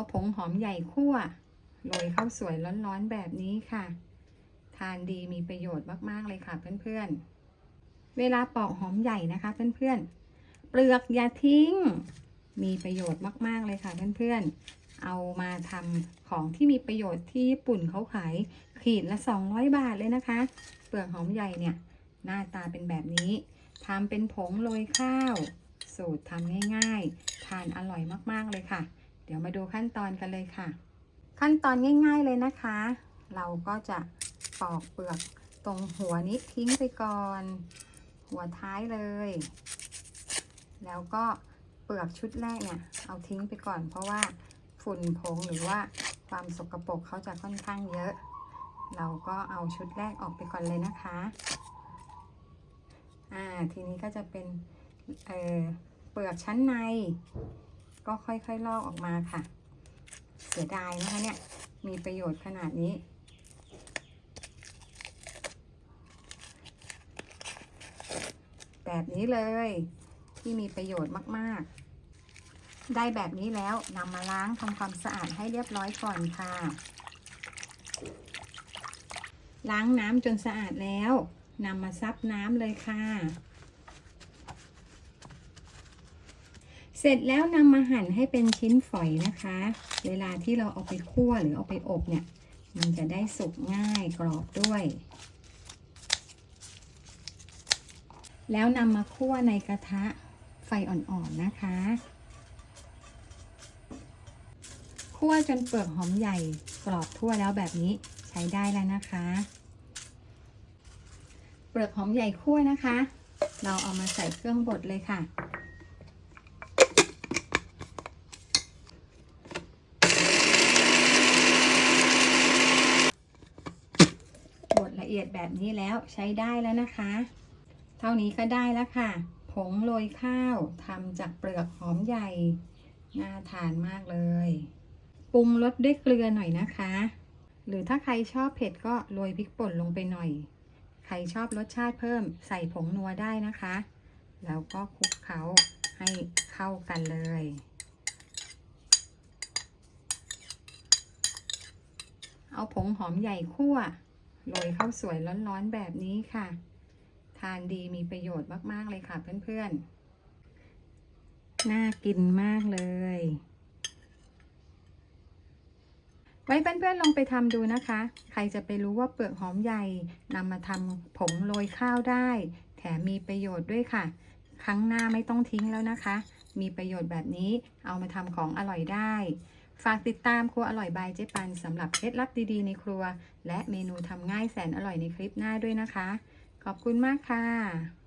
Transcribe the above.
เอาผงหอมใหญ่คั่วโรยข้าวสวยร้อนๆแบบนี้ค่ะ ทานดีมีประโยชน์มากๆเลยค่ะเพื่อนๆ เวลาปอกหอมใหญ่นะคะเพื่อนๆ เปลือกอย่าทิ้ง มีประโยชน์มากๆเลยค่ะเพื่อนๆ เอามาทำของที่มีประโยชน์ที่ญี่ปุ่นเขาขายขีดละ 200 บาทเลยนะคะ เปลือกหอมใหญ่เนี่ยหน้าตาเป็นแบบนี้ทำเป็นผงโรยข้าว สูตรทำง่ายๆ ทานอร่อยมากๆเลยค่ะ ดี๋ยวมาดูขั้นตอนกันเลยค่ะ ขั้นตอนง่าย ๆเลยนะคะ เราก็จะปอกเปลือกตรงหัวนี้ทิ้งไปก่อน หัวท้ายเลย แล้วก็เปลือกชุดแรกเนี่ย เอาทิ้งไปก่อน เพราะว่าฝุ่นผงหรือว่าความสกปรกเขาจะค่อนข้างเยอะ เราก็เอาชุดแรกออกไปก่อนเลยนะคะ อ่า ทีนี้ก็จะเป็น เออเปลือกชั้นใน ก็ค่อยๆลอกออกมาค่ะ เสียดายนะคะเนี่ย มีประโยชน์ขนาดนี้ แบบนี้เลยที่มีประโยชน์มากๆ ได้แบบนี้แล้วนำมาล้างทำความสะอาดให้เรียบร้อยก่อนค่ะ ล้างน้ำจนสะอาดแล้วนำมาซับน้ำเลยค่ะ เสร็จแล้วนำมาหั่นให้เป็นชิ้นฝอยนะคะ เวลาที่เราเอาไปคั่วหรือเอาไปอบเนี่ย มันจะได้สุกง่ายกรอบด้วย แล้วนำมาคั่วในกระทะไฟอ่อนๆนะคะ คั่วจนเปลือกหอมใหญ่กรอบทั่วแล้วแบบนี้ใช้ได้แล้วนะคะ เปลือกหอมใหญ่คั่วนะคะ เราเอามาใส่เครื่องบดเลยค่ะ บดละ เอียดแบบนี้แล้วใช้ได้แล้วนะคะ เท่านี้ก็ได้แล้วค่ะ ผงโรยข้าวทำจากเปลือกหอมใหญ่ น่าทานมากเลย ปรุงรสด้วยเกลือหน่อยนะคะ หรือถ้าใครชอบเผ็ดก็โรยพริกป่นลงไปหน่อย ใครชอบรสชาติเพิ่มใส่ผงนัวได้นะคะ แล้วก็คลุกเคล้าให้เข้ากันเลยเอาผงหอมใหญ่คั่ว โรยข้าวสวยร้อนๆแบบนี้ค่ะ ทานดีมีประโยชน์มากๆเลยค่ะเพื่อนๆ น่ากินมากเลย ไว้เพื่อนๆลองไปทำดูนะคะ ใครจะไปรู้ว่าเปลือกหอมใหญ่นำมาทำผงโรยข้าวได้ แถมมีประโยชน์ด้วยค่ะ ครั้งหน้าไม่ต้องทิ้งแล้วนะคะ มีประโยชน์แบบนี้เอามาทำของอร่อยได้ ฝากติดตามครัวอร่อยบายเจ๊ปันสำหรับเคล็ดลับดีๆในครัว และเมนูทำง่ายแสนอร่อยในคลิปหน้าด้วยนะคะ ขอบคุณมากค่ะ